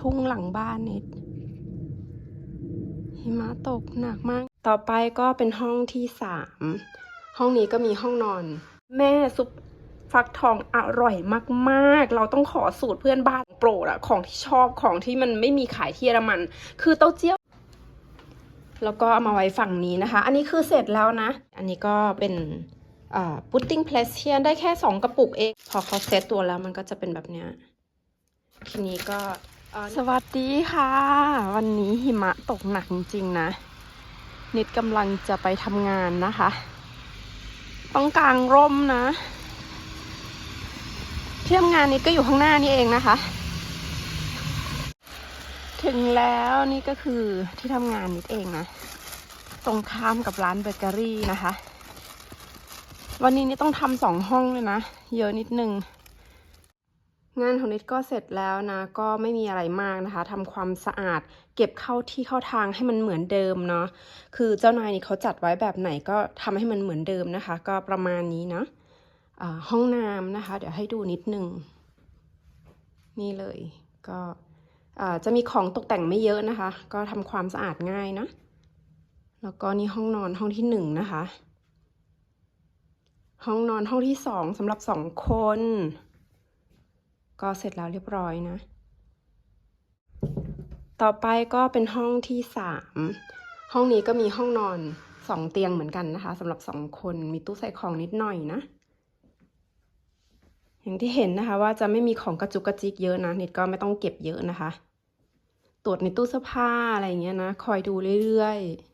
ทุ่งหลังบ้านนิด หิมะตกหนักมาก ต่อไปก็เป็นห้องที่สาม ห้องนี้ก็มีห้องนอน แม่ซุปฟักทองอร่อยมากๆ เราต้องขอสูตรเพื่อนบ้านโปรดอะของที่ชอบของที่มันไม่มีขายที่เยอรมัน คือเต้าเจี้ยว แล้วก็เอามาไว้ฝั่งนี้นะคะ อันนี้คือเสร็จแล้วนะ อันนี้ก็เป็นพุตติ้งเพลสเทียนได้แค่ 2 กระปุกเอง พอเขาเซตตัวแล้วมันก็จะเป็นแบบเนี้ยทีนี้ก็ สวัสดีค่ะ วันนี้หิมะตกหนักจริงๆนะ นิดกำลังจะไปทำงานนะคะ ต้องกางร่มนะที่ทำงานนิดก็อยู่ข้างหน้านี่เองนะคะ ถึงแล้วนี่ก็คือที่ทำงานนิดเองนะ ตรงข้ามกับร้านเบเกอรี่นะคะ วันนี้นี่ต้องทำสองห้องเลยนะ เยอะนิดนึง งานของนิดก็เสร็จแล้วนะ ก็ไม่มีอะไรมากนะคะทำความสะอาด เก็บเข้าที่เข้าทางให้มันเหมือนเดิมเนาะคือเจ้านายนี่เขาจัดไว้แบบไหนก็ทำให้มันเหมือนเดิมนะคะ ก็ประมาณนี้นะห้องน้ำนะคะ เดี๋ยวให้ดูนิดนึง นี่เลย ก็จะมีของตกแต่งไม่เยอะนะคะ ก็ทำความสะอาดง่ายนะ แล้วก็นี่ห้องนอนห้องที่หนึ่งนะคะ ห้องนอนห้องที่สองสำหรับสองคน ก็เสร็จแล้วเรียบร้อยนะ ต่อไปก็เป็นห้องที่สามห้องนี้ก็มีห้องนอนสองเตียงเหมือนกันนะคะสำหรับสองคนมีตู้ใส่ของนิดหน่อยนะ อย่างที่เห็นนะคะว่าจะไม่มีของกระจุกกระจิกเยอะนะนิดก็ไม่ต้องเก็บเยอะนะคะ ตรวจในตู้เสื้อผ้าอะไรอย่างเงี้ยนะ คอยดูเรื่อยๆ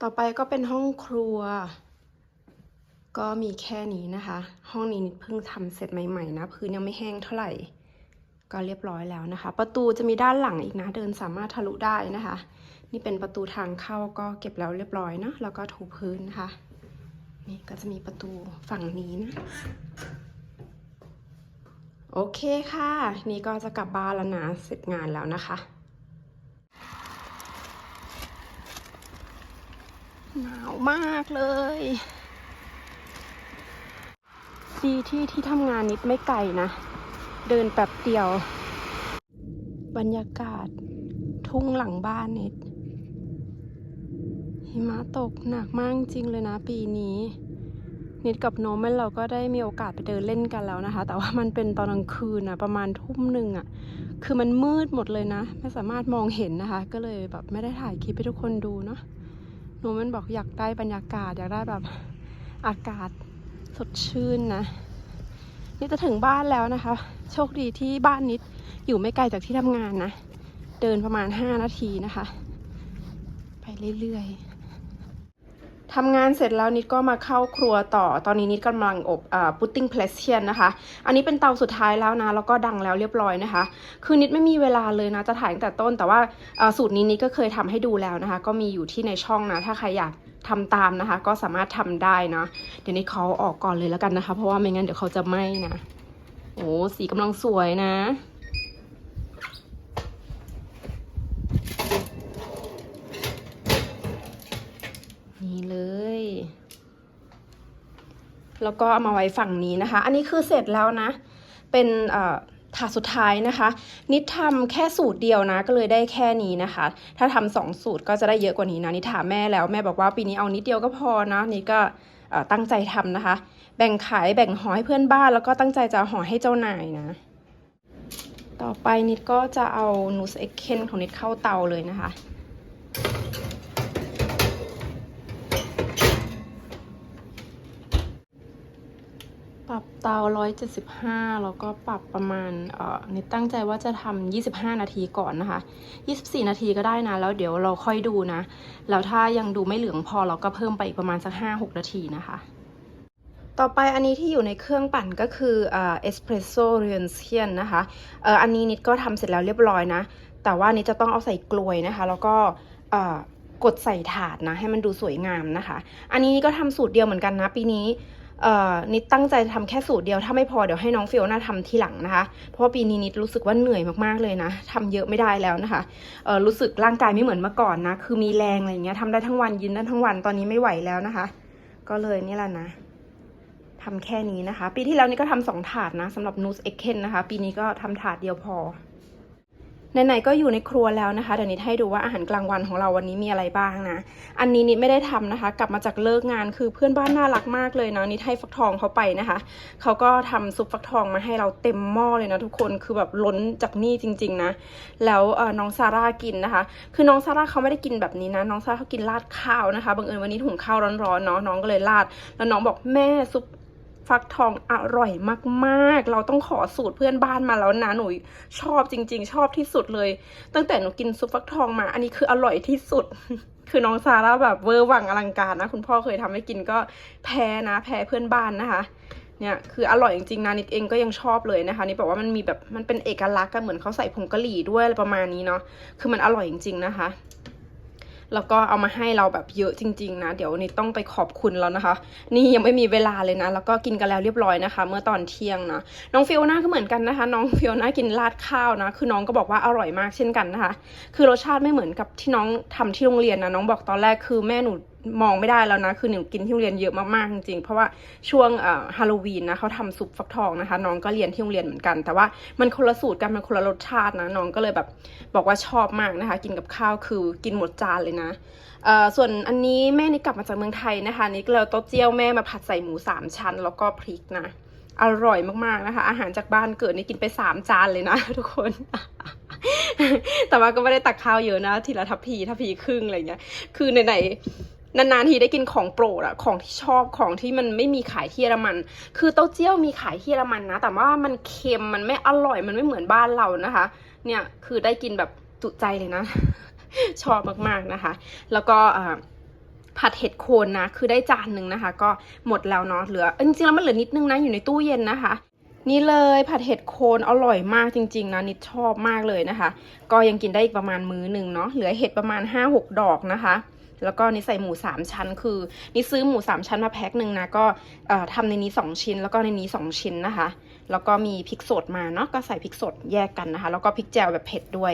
ต่อไปก็เป็นห้องครัว ก็มีแค่นี้นะคะ ห้องนี้นิดเพิ่งทำเสร็จใหม่ๆนะพื้นยังไม่แห้งเท่าไหร่ ก็เรียบร้อยแล้วนะคะ ประตูจะมีด้านหลังอีกนะ เดินสามารถทะลุได้นะคะ นี่เป็นประตูทางเข้าก็เก็บแล้วเรียบร้อยนะแล้วก็ถูพื้นนะคะนี่ก็จะมีประตูฝั่งนี้นะโอเคค่ะ นี่ก็จะกลับบ้านแล้วนะเสร็จงานแล้วนะคะ หนาวมากเลย ดีที่ที่ทำงานนิดไม่ไกลนะ เดินแป๊บเดียว บรรยากาศทุ่งหลังบ้านนิด หิมะตกหนักมากจริงเลยนะปีนี้ นิดกับโนมันเราก็ได้มีโอกาสไปเดินเล่นกันแล้วนะคะ แต่ว่ามันเป็นตอนกลางคืนนะประมาณทุ่มหนึ่งอะคือมันมืดหมดเลยนะ ไม่สามารถมองเห็นนะคะ ก็เลยแบบไม่ได้ถ่ายคลิปให้ทุกคนดูเนาะโนมันบอกอยากได้บรรยากาศอยากได้แบบอากาศ สดชื่นนะ นี่จะถึงบ้านแล้วนะคะ โชคดีที่บ้านนิดอยู่ไม่ไกลจากที่ทำงานนะ เดินประมาณ 5 นาทีนะคะ ไปเรื่อยๆทำงานเสร็จแล้วนิดก็มาเข้าครัวต่อ ตอนนี้นิดกำลังอบพุตติ้งเพลสเทียนนะคะ อันนี้เป็นเตาสุดท้ายแล้วนะ แล้วก็ดังแล้วเรียบร้อยนะคะ คือนิดไม่มีเวลาเลยนะ จะถ่ายตั้งแต่ต้น แต่ว่าสูตรนี้นิดก็เคยทำให้ดูแล้วนะคะ ก็มีอยู่ที่ในช่องนะ ถ้าใครอยาก ทำตามนะคะ ก็สามารถทำได้นะเดี๋ยวนี้เขาออกก่อนเลยแล้วกันนะคะ เพราะว่าไม่งั้นเดี๋ยวเขาจะไหม้นะโอ้สีกำลังสวยนะนี่เลยแล้วก็เอามาไว้ฝั่งนี้นะคะ อันนี้คือเสร็จแล้วนะ เป็นเอ่อ ถาดสุดท้ายนะคะ นิดทำแค่สูตรเดียวนะ ก็เลยได้แค่นี้นะคะ ถ้าทำสองสูตรก็จะได้เยอะกว่านี้นะนิดถามแม่แล้วแม่บอกว่าปีนี้เอานิดเดียวก็พอนะนี่ก็ตั้งใจทำนะคะ แบ่งขายแบ่งห่อให้เพื่อนบ้าน แล้วก็ตั้งใจจะห่อให้เจ้านายนะ ต่อไปนิดก็จะเอานูสเอ็กเคนของนิดเข้าเตาเลยนะคะ ปรับเตา 175 แล้วก็ปรับประมาณเอ่อนิดตั้งใจว่าจะทำ 25 นาทีก่อนนะคะ 24 นาทีก็ได้นะ แล้วเดี๋ยวเราค่อยดูนะ แล้วถ้ายังดูไม่เหลืองพอเราก็เพิ่มไปอีกประมาณสัก 5-6 นาทีนะคะ ต่อไปอันนี้ที่อยู่ในเครื่องปั่นก็คือเอสเปรสโซเรียนเซียนนะคะเอ่ออันนี้นิดก็ทำเสร็จแล้วเรียบร้อยนะ แต่ว่านิดจะต้องเอาใส่กลวยนะคะ แล้วก็เอ่อกดใส่ถาดนะ ให้มันดูสวยงามนะคะ อันนี้นิดก็ทำสูตรเดียวเหมือนกันนะ ปีนี้ นิดตั้งใจทำแค่สูตรเดียวถ้าไม่พอเดี๋ยวให้น้องฟิโอน่าทำทีหลังนะคะ เพราะปีนี้นิดรู้สึกว่าเหนื่อยมากๆเลยนะทำเยอะไม่ได้แล้วนะคะรู้สึกร่างกายไม่เหมือนเมื่อก่อนนะ คือมีแรงอะไรเงี้ยทำได้ทั้งวันยืนได้ทั้งวันตอนนี้ไม่ไหวแล้วนะคะ ก็เลยนี่แหละนะทำแค่นี้นะคะ ปีที่แล้วนี่ก็ทำสองถาดนะสำหรับนูสเอ็กเคนนะคะ ปีนี้ก็ทำถาดเดียวพอ ไหนๆก็อยู่ในครัวแล้วนะคะเดี๋ยวนิดให้ดูว่าอาหารกลางวันของเราวันนี้มีอะไรบ้างนะ อันนี้นิดไม่ได้ทำนะคะ กลับมาจากเลิกงานคือเพื่อนบ้านน่ารักมากเลยนะนิดให้ฟักทองเขาไปนะคะเขาก็ทำซุปฟักทองมาให้เราเต็มหม้อเลยนะทุกคนคือแบบล้นจากนี่จริง ๆนะ แล้วน้องซาร่ากินนะคะ คือน้องซาร่าเขาไม่ได้กินแบบนี้นะ น้องซาร่าเขากินราดข้าวนะคะบังเอิญวันนี้ถุงข้าวร้อนๆเนาะน้องก็เลยราด แล้วน้องบอกแม่ซุป ฟักทองอร่อยมากๆ เราต้องขอสูตรเพื่อนบ้านมาแล้วนะหนูชอบจริง ๆ ชอบที่สุดเลย ตั้งแต่หนูกินซุปฟักทองมา อันนี้คืออร่อยที่สุด คือน้องซาร่าแบบเวอร์วังอลังการนะคุณพ่อเคยทำให้กินก็แพ้นะแพ้เพื่อนบ้านนะคะเนี่ยคืออร่อยจริงๆนะนิดเองก็ยังชอบเลยนะคะนี่บอกว่ามันมีแบบมันเป็นเอกลักษณ์กันเหมือนเขาใส่ผงกะหรี่ด้วยอะไรประมาณนี้เนาะคือมันอร่อยจริงๆนะคะ แล้วก็เอามาให้เราแบบเยอะจริง ๆ นะ เดี๋ยวนี้ต้องไปขอบคุณแล้วนะคะ นี่ยังไม่มีเวลาเลยนะ แล้วก็กินกันแล้วเรียบร้อยนะคะ เมื่อตอนเที่ยงนะ น้องฟิโอน่าก็เหมือนกันนะคะ น้องฟิโอน่ากินราดข้าวนะ คือน้องก็บอกว่าอร่อยมากเช่นกันนะคะ คือรสชาติไม่เหมือนกับที่น้องทำที่โรงเรียนนะ น้องบอกตอนแรกคือแม่หนู มองไม่ได้แล้วนะ คือหนูกินที่โรงเรียนเยอะมากๆจริงๆ เพราะว่าช่วงฮาโลวีนนะเขาทำซุปฟักทองนะคะ น้องก็เรียนที่โรงเรียนเหมือนกัน แต่ว่ามันคนละสูตรกันมันคนละรสชาตินะ น้องก็เลยแบบบอกว่าชอบมากนะคะ กินกับข้าวคือกินหมดจานเลยนะส่วนอันนี้แม่นี่กลับมาจากเมืองไทยนะคะ นี่ก็เลยเอาเต้าเจี้ยวแม่มาผัดใส่หมูสามชั้น แล้วก็พริกนะอร่อยมากๆนะคะ อาหารจากบ้านเกิดนี่กินไปสามจานเลยนะทุกคน แต่ว่าก็ไม่ได้ตักข้าวเยอะนะ ทีละทัพพีทัพพีครึ่งอะไรเงี้ย คือไหนๆ นานๆทีได้กินของโปรดอะของที่ชอบของที่มันไม่มีขายที่เยอรมัน คือเต้าเจี้ยวมีขายที่เยอรมันนะ แต่ว่ามันเค็มมันไม่อร่อยมันไม่เหมือนบ้านเรานะคะ เนี่ยคือได้กินแบบจุใจเลยนะ ชอบมากๆนะคะ แล้วก็ผัดเห็ดโคนนะ คือได้จานหนึ่งนะคะ ก็หมดแล้วเนาะเหลือจริงๆแล้วมันเหลือนิดนึงนะอยู่ในตู้เย็นนะคะนี่เลยผัดเห็ดโคนอร่อยมากจริง ๆ นะ นิดชอบมากเลยนะคะ ก็ยังกินได้อีกประมาณมื้อหนึ่งเนาะเหลือเห็ดประมาณ 5-6 ดอกนะคะ แล้วก็นี่ใส่หมู 3 ชั้น คือนี่ซื้อหมู 3 ชั้นมาแพ็คหนึ่งนะก็ทำในนี้ 2 ชิ้น แล้วก็ในนี้ 2 ชิ้นนะคะ แล้วก็มีพริกสดมาเนาะก็ใส่พริกสดแยกกันนะคะ แล้วก็พริกแจวแบบเผ็ดด้วย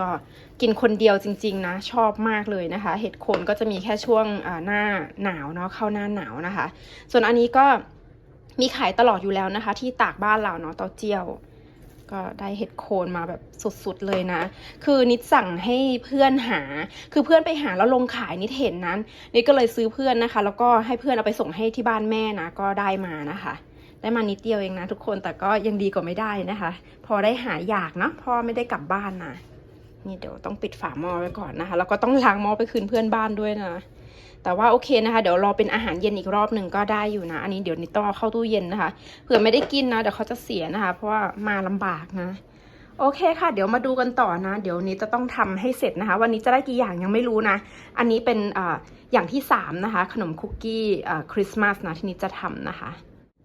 ก็กินคนเดียวจริง ๆ นะ ชอบมากเลยนะคะ เห็ดโคนก็จะมีแค่ช่วงหน้าหนาวเนาะเข้าหน้าหนาวนะคะ ส่วนอันนี้ก็มีขายตลอดอยู่แล้วนะคะ ที่ตากบ้านเราเนาะเต้าเจี้ยว ก็ได้เห็ดโคนมาแบบสุดๆเลยนะ คือนิดสั่งให้เพื่อนหา คือเพื่อนไปหาแล้วลงขายนิดเห็นนั้น นิดก็เลยซื้อเพื่อนนะคะ แล้วก็ให้เพื่อนเอาไปส่งให้ที่บ้านแม่นะ ก็ได้มานะคะ ได้มานิดเดียวเองนะทุกคน แต่ก็ยังดีกว่าไม่ได้นะคะ พอได้หาอยากเนาะเพอไม่ได้กลับบ้านนะ นี่เดี๋ยวต้องปิดฝาหม้อไว้ก่อนนะคะ แล้วก็ต้องล้างหม้อไปคืนเพื่อนบ้านด้วยนะ แต่ว่าโอเคนะคะ เดี๋ยวรอเป็นอาหารเย็นอีกรอบหนึ่งก็ได้อยู่นะ อันนี้เดี๋ยวนิดต้องเอาเข้าตู้เย็นนะคะ เผื่อไม่ได้กินนะ เดี๋ยวเขาจะเสียนะคะ เพราะว่ามาลำบากนะ โอเคค่ะ เดี๋ยวมาดูกันต่อนะ เดี๋ยวนี้จะต้องทำให้เสร็จนะคะ วันนี้จะได้กี่อย่างยังไม่รู้นะ อันนี้เป็นอ่าอย่างที่สามนะคะ ขนมคุกกี้อ่าคริสต์มาสนะที่นี้จะทำนะคะ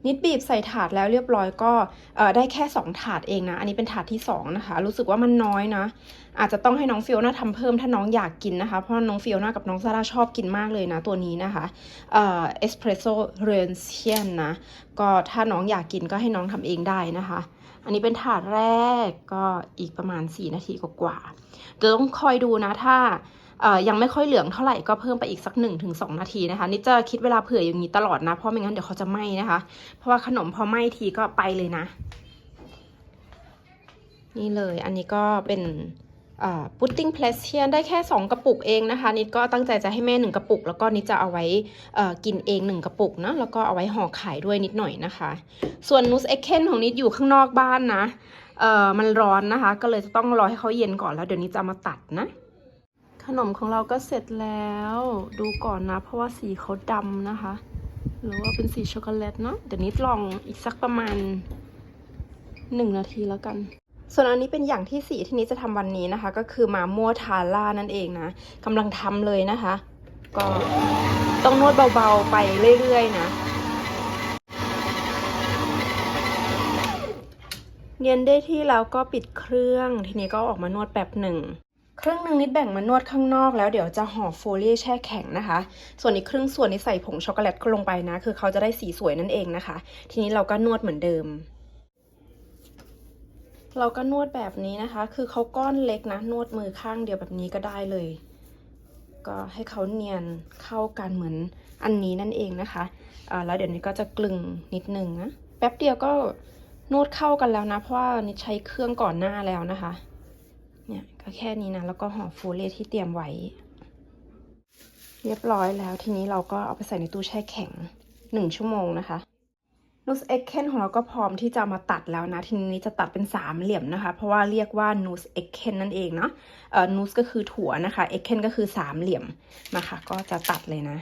นิดบีบใส่ถาดแล้วเรียบร้อยก็เอ่อได้แค่ 2 ถาดเองนะ อันนี้เป็นถาดที่ 2 นะคะ รู้สึกว่ามันน้อยนะ อาจจะต้องให้น้องฟิโอน่าทำเพิ่มถ้าน้องอยากกินนะคะ เพราะน้องฟิโอน่ากับน้องซาร่าชอบกินมากเลยนะ ตัวนี้นะคะเอ่อเอสเพรสโซ่เรนเซียนนะ ก็ถ้าน้องอยากกินก็ให้น้องทำเองได้นะคะอันนี้เป็นถาดแรกก็อีกประมาณ 4 นาทีกว่าๆเดี๋ยวต้องคอยดูนะถ้า ยังไม่ค่อยเหลืองเท่าไหร่ก็เพิ่มไปอีกสัก1นถึงสนาทีนะคะนี่จะคิดเวลาเผื่ออย่างนี้ตลอดนะ เพราะไม่งั้นเดี๋ยวเขาจะไหม้นะคะ เพราะว่าขนมพอไหม้ทีก็ไปเลยนะ นี่เลยอันนี้ก็เป็นพุดดิ้งเพลสเทียนได้แค่ 2 กระปุกเองนะคะ นิดก็ตั้งใจจะให้แม่ 1 กระปุก แล้วก็นิดจะเอาไว้เอ่อกินเอง 1 กระปุกนะแล้วก็เอาไว้ห่อขายด้วยนิดหน่อยนะคะ ส่วนนูสเอ็กเคนของนิดอยู่ข้างนอกบ้านนะมันร้อนนะคะ ก็เลยจะต้องรอให้เขาเย็นก่อนแล้วเดี๋ยวนี้จะมาตัดนะ ขนมของเราก็เสร็จแล้ว ดูก่อนนะ เพราะว่าสีเขาดำนะคะ หรือว่าเป็นสีช็อกโกแลตเนาะเดี๋ยวนิดลองอีกสักประมาณหนึ่งนาทีแล้วกันส่วนอันนี้เป็นอย่างที่สี่ที่นิดจะทำวันนี้นะคะ ก็คือมาม่วทาล่านั่นเองนะกำลังทำเลยนะคะ ก็ต้องนวดเบาๆไปเรื่อยๆนะเย็นได้ที่แล้วก็ปิดเครื่อง ทีนี้ก็ออกมานวดแป๊บหนึ่ง ครึ่งหนึ่งนิดแบ่งมานวดข้างนอกแล้วเดี๋ยวจะห่อโฟเลียแช่แข็งนะคะ ส่วนอีกครึ่งส่วนนี้ใส่ผงช็อกโกแลตลงไปนะ คือเขาจะได้สีสวยนั่นเองนะคะ ทีนี้เราก็นวดเหมือนเดิม เราก็นวดแบบนี้นะคะ คือเขาก้อนเล็กนะ นวดมือข้างเดียวแบบนี้ก็ได้เลย ก็ให้เขาเนียนเข้ากันเหมือนอันนี้นั่นเองนะคะอ่าแล้วเดี๋ยวนี้ก็จะกลึงนิดนึงนะ แป๊บเดียวก็นวดเข้ากันแล้วนะ เพราะว่านี่ใช้เครื่องก่อนหน้าแล้วนะคะ เนี่ยก็แค่นี้นะ แล้วก็ห่อฟูเล่ที่เตรียมไว้ เรียบร้อยแล้วทีนี้เราก็เอาไปใส่ในตู้แช่แข็งหนึ่งชั่วโมงนะคะนูสเอ็กเคนของเราก็พร้อมที่จะมาตัดแล้วนะ ทีนี้จะตัดเป็นสามเหลี่ยมนะคะ เพราะว่าเรียกว่านูสเอ็กเคนนั่นเองเนาะเอ่อนูสก็คือถั่วนะคะเอ็กเคนก็คือสามเหลี่ยมมาค่ะก็จะตัดเลยนะ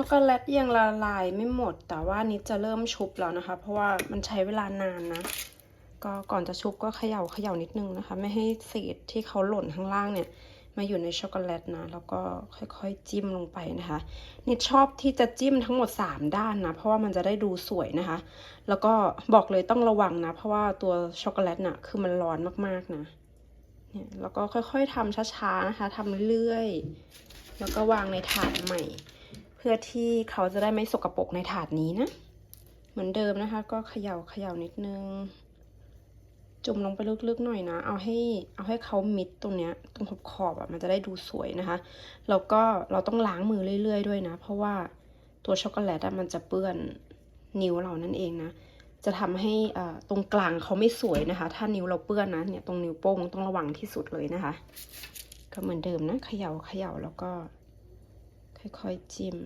ช็อกโกแลตยังละลายไม่หมด แต่ว่านิดจะเริ่มชุบแล้วนะคะ เพราะว่ามันใช้เวลานานนะ ก็ก่อนจะชุบก็เขย่าเขย่านิดนึงนะคะ ไม่ให้เศษที่เขาหล่นข้างล่างเนี่ยมาอยู่ในช็อกโกแลตนะ แล้วก็ค่อยๆจิ้มลงไปนะคะ นิดชอบที่จะจิ้มทั้งหมด 3 ด้านนะ เพราะว่ามันจะได้ดูสวยนะคะ แล้วก็บอกเลยต้องระวังนะ เพราะว่าตัวช็อกโกแลตน่ะคือมันร้อนมากๆนะ เนี่ย แล้วก็ค่อยๆทำช้าๆนะคะทำเรื่อยๆแล้วก็วางในถาดใหม่ เพื่อที่เขาจะได้ไม่สกรปรกในถาดนี้นะ เหมือนเดิมนะคะ ก็เขย่าเขย่านิดนึง จุ่มลงไปลึกๆหน่อยนะ เอาให้เอาให้เขามิดตรงเนี้ยตรงขอบขอบๆอะมันจะได้ดูสวยนะคะ แล้วก็เราต้องล้างมือเรื่อยๆด้วยนะ เพราะว่าตัวช็อกโกแลตมันจะเปื้อนนิ้วเรานั่นเองนะ จะทำให้ตรงกลางเขาไม่สวยนะคะ ถ้านิ้วเราเปื้อนนะเนี่ยตรงนิ้วโป้งต้องระวังที่สุดเลยนะคะ ก็เหมือนเดิมนะเขย่าเขย่าแล้วก็ ค่อยๆจิ้ม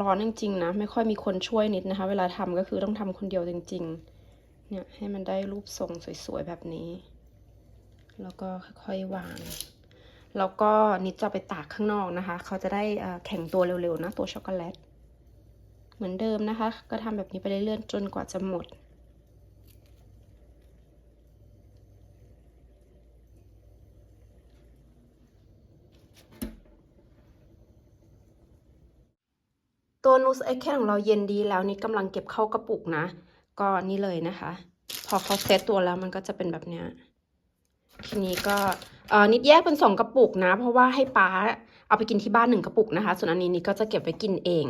ร้อนจริงๆนะ ไม่ค่อยมีคนช่วยนิดนะคะ เวลาทำก็คือต้องทำคนเดียวจริง ๆ เนี่ยให้มันได้รูปทรงสวยๆแบบนี้ แล้วก็ค่อยๆวาง แล้วก็นิดจะไปตากข้างนอกนะคะ เขาจะได้แข็งตัวเร็วๆนะตัวช็อกโกแลต เหมือนเดิมนะคะ ก็ทำแบบนี้ไปเรื่อยๆจนกว่าจะหมด ตัวนูสไอแคนของเราเย็นดีแล้วนี่กำลังเก็บเข้ากระปุกนะ ก็นี่เลยนะคะ พอเขาเซตตัวแล้วมันก็จะเป็นแบบเนี้ยทีนี้ก็เออนิดแยกเป็นสองกระปุกนะ เพราะว่าให้ป้าเอาไปกินที่บ้านหนึ่งกระปุกนะคะ ส่วนอันนี้นิดก็จะเก็บไว้กินเอง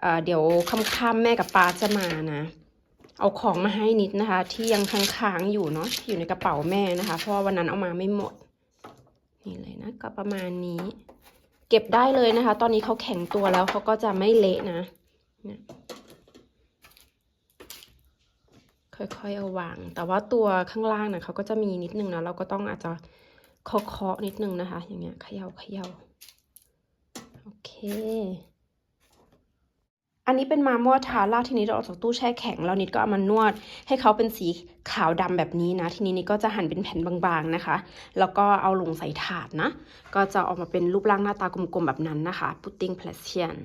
เออเดี๋ยวค่ำๆแม่กับป้าจะมานะ เอาของมาให้นิดนะคะ ที่ยังค้างๆอยู่เนาะที่อยู่ในกระเป๋าแม่นะคะ เพราะว่าวันนั้นเอามาไม่หมด นี่เลยนะก็ประมาณนี้ เก็บได้เลยนะคะ ตอนนี้เขาแข็งตัวแล้วเขาก็จะไม่เละนะเนี่ยค่อยๆเอาวาง แต่ว่าตัวข้างล่างนะเขาก็จะมีนิดนึงนะเราก็ต้องอาจจะเคาะๆนิดนึงนะคะ อย่างเงี้ยเขย่าเขย่าโอเค อันนี้เป็นมาม่วทาร่าทีนี้เราออกจากตู้แช่แข็งแล้วนิดก็เอามานวด ให้เขาเป็นสีขาวดำแบบนี้นะ ทีนี้นิดก็จะหั่นเป็นแผ่นบางๆนะคะ แล้วก็เอาลงใส่ถาดนะ ก็จะออกมาเป็นรูปร่างหน้าตากลมๆแบบนั้นนะคะ พุดดิ้งเพลสเชียน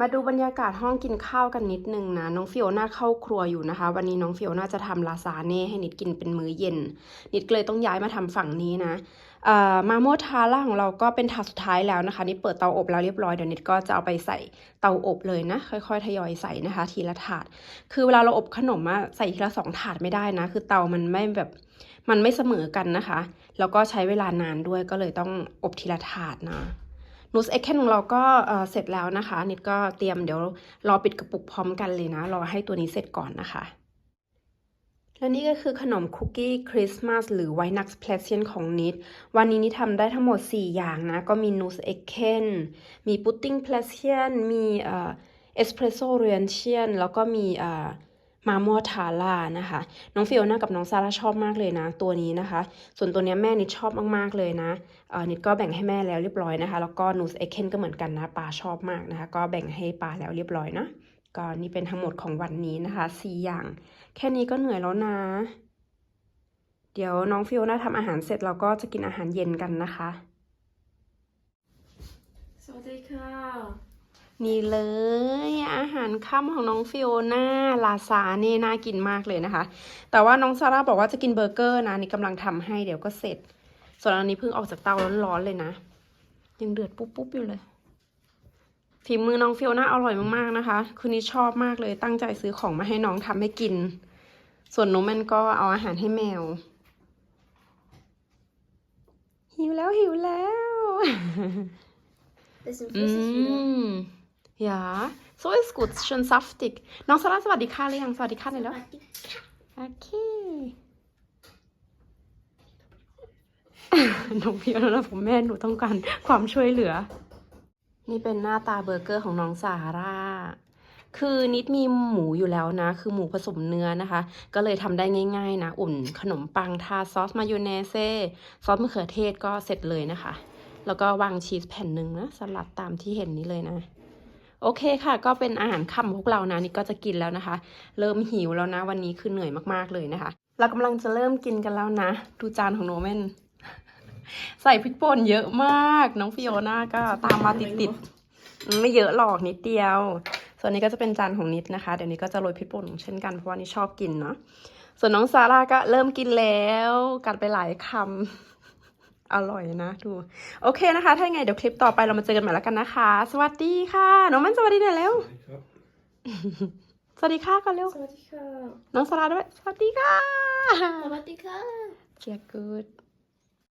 มาดูบรรยากาศห้องกินข้าวกันนิดนึงนะ น้องฟิโอน่าเข้าครัวอยู่นะคะ วันนี้น้องฟิโอน่าจะทำลาซาเน่ให้นิดกินเป็นมื้อเย็น นิดก็เลยต้องย้ายมาทำฝั่งนี้นะเอ่อมาโมทาร่าของเราก็เป็นถาดสุดท้ายแล้วนะคะนิดเปิดเตาอบแล้วเรียบร้อยเดี๋ยวนิดก็จะเอาไปใส่เตาอบเลยนะ ค่อยๆ ทยอยใส่นะคะ ทีละถาด คือเวลาเราอบขนมอะใส่ทีละสองถาดไม่ได้นะ คือเตามันไม่แบบมันไม่เสมอกันนะคะ แล้วก็ใช้เวลานานด้วยก็เลยต้องอบทีละถาดนะ นูสเอ็กเคนของเราก็เสร็จแล้วนะคะ นิดก็เตรียมเดี๋ยวรอปิดกระปุกพร้อมกันเลยนะ รอให้ตัวนี้เสร็จก่อนนะคะและนี่ก็คือขนมคุกกี้คริสต์มาสหรือไวนักสเพลเซียนของนิด วันนี้นิดทำได้ทั้งหมด 4 อย่างนะ ก็มีนูสเอ็กเคนมีพุดดิ้งเพลเซียนมีเอ่อเอสเพรสโซเรียนเชียนแล้วก็มีเอ่อ มามัวทาร่านะคะ น้องฟิโอน่ากับน้องซาร่าชอบมากเลยนะ ตัวนี้นะคะ ส่วนตัวเนี้ยแม่นิดชอบมากๆเลยนะเออนิดก็แบ่งให้แม่แล้วเรียบร้อยนะคะ แล้วก็นูสเอเคนก็เหมือนกันนะปาชอบมากนะคะ ก็แบ่งให้ปาแล้วเรียบร้อยนะก็นี่เป็นทั้งหมดของวันนี้นะคะสี่อย่าง แค่นี้ก็เหนื่อยแล้วนะ เดี๋ยวน้องฟิโอน่าทำอาหารเสร็จเราก็จะกินอาหารเย็นกันนะคะ สวัสดีค่ะ นี่เลยอาหารค่ำของน้องฟิโอน่าลาซาเน่น่ากินมากเลยนะคะ แต่ว่าน้องซาร่าบอกว่าจะกินเบอร์เกอร์นะนี่กำลังทำให้เดี๋ยวก็เสร็จ ส่วนอันนี้เพิ่งออกจากเตาร้อนๆเลยนะ ยังเดือดปุ๊บๆอยู่เลยฝีมือน้องฟิโอน่าอร่อยมากๆนะคะคืนนี้ชอบมากเลยตั้งใจซื้อของมาให้น้องทำให้กิน ส่วนโนมันก็เอาอาหารให้แมว หิวแล้วหิวแล้ว Bisschen อื flüssig wieder. ม ja so ist gut schön saftig น้องซาร่าสวัสดีค่ะหรือยัง สวัสดีค่ะหน่อยแล้ว โอเค น้องพี่แล้วนะผมแม่หนูต้องการความช่วยเหลือ นี่เป็นหน้าตาเบอร์เกอร์ของน้องซาร่า คือนิดมีหมูอยู่แล้วนะ คือหมูผสมเนื้อนะคะ ก็เลยทำได้ง่ายๆนะ อุ่นขนมปังทาซอสมายองเนสซอสมะเขือเทศก็เสร็จเลยนะคะ แล้วก็วางชีสแผ่นหนึ่งนะ สลัดตามที่เห็นนี้เลยนะ โอเคค่ะ ก็เป็นอาหารค่ำพวกเรานะนี่ก็จะกินแล้วนะคะ เริ่มหิวแล้วนะ วันนี้คือเหนื่อยมากๆเลยนะคะ เรากำลังจะเริ่มกินกันแล้วนะ ดูจานของโนเมนใส่พริกป่นเยอะมาก น้องฟิโอน่าก็ตามมาติดๆไม่เยอะหรอกนิดเดียว ส่วนนี้ก็จะเป็นจานของนิดนะคะ เดี๋ยวนี้ก็จะโรยพริกป่นเช่นกันเพราะว่านี่ชอบกินเนาะส่วนน้องซาร่าก็เริ่มกินแล้วกัดไปหลายคำ อร่อยนะดูโอเคนะคะ ถ้ายังไงเดี๋ยวคลิปต่อไปเรามาเจอกันใหม่แล้วกันนะคะ สวัสดีค่ะน้องมันสวัสดีหน่อยเร็วครับสวัสดีค่ะก่อนเร็วสวัสดีค่ะน้องสลาด้วยสวัสดีค่ะสวัสดีค่ะเชียร์กูด